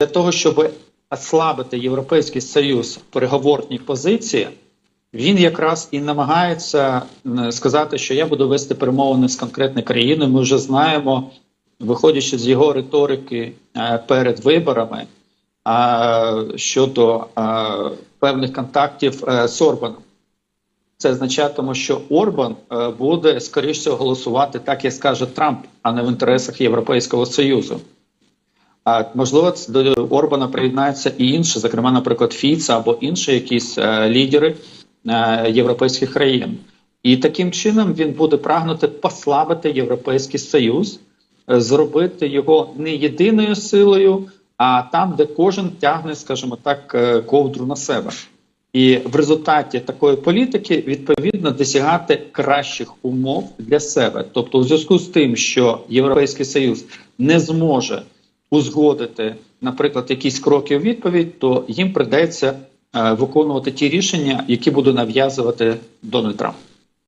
для того, щоб ослабити Європейський Союз в переговорній позиції, він якраз і намагається сказати, що я буду вести перемовини з конкретною країною. Ми вже знаємо, виходячи з його риторики е, перед виборами щодо певних контактів е, з Орбаном. Це означатиме, що Орбан е, буде скоріш всього голосувати так, як скаже Трамп, а не в інтересах Європейського Союзу. А можливо, до Орбана приєднаються і інші, зокрема, наприклад, Фіца або інші якісь е, лідери е, європейських країн. І таким чином він буде прагнути послабити Європейський Союз, е, зробити його не єдиною силою, а там, де кожен тягне, скажімо так, ковдру на себе. І в результаті такої політики відповідно досягати кращих умов для себе. Тобто, у зв'язку з тим, що Європейський Союз не зможе узгодити, наприклад, якісь кроки у відповідь, то їм придеться е, виконувати ті рішення, які буде нав'язувати Дональд Трамп.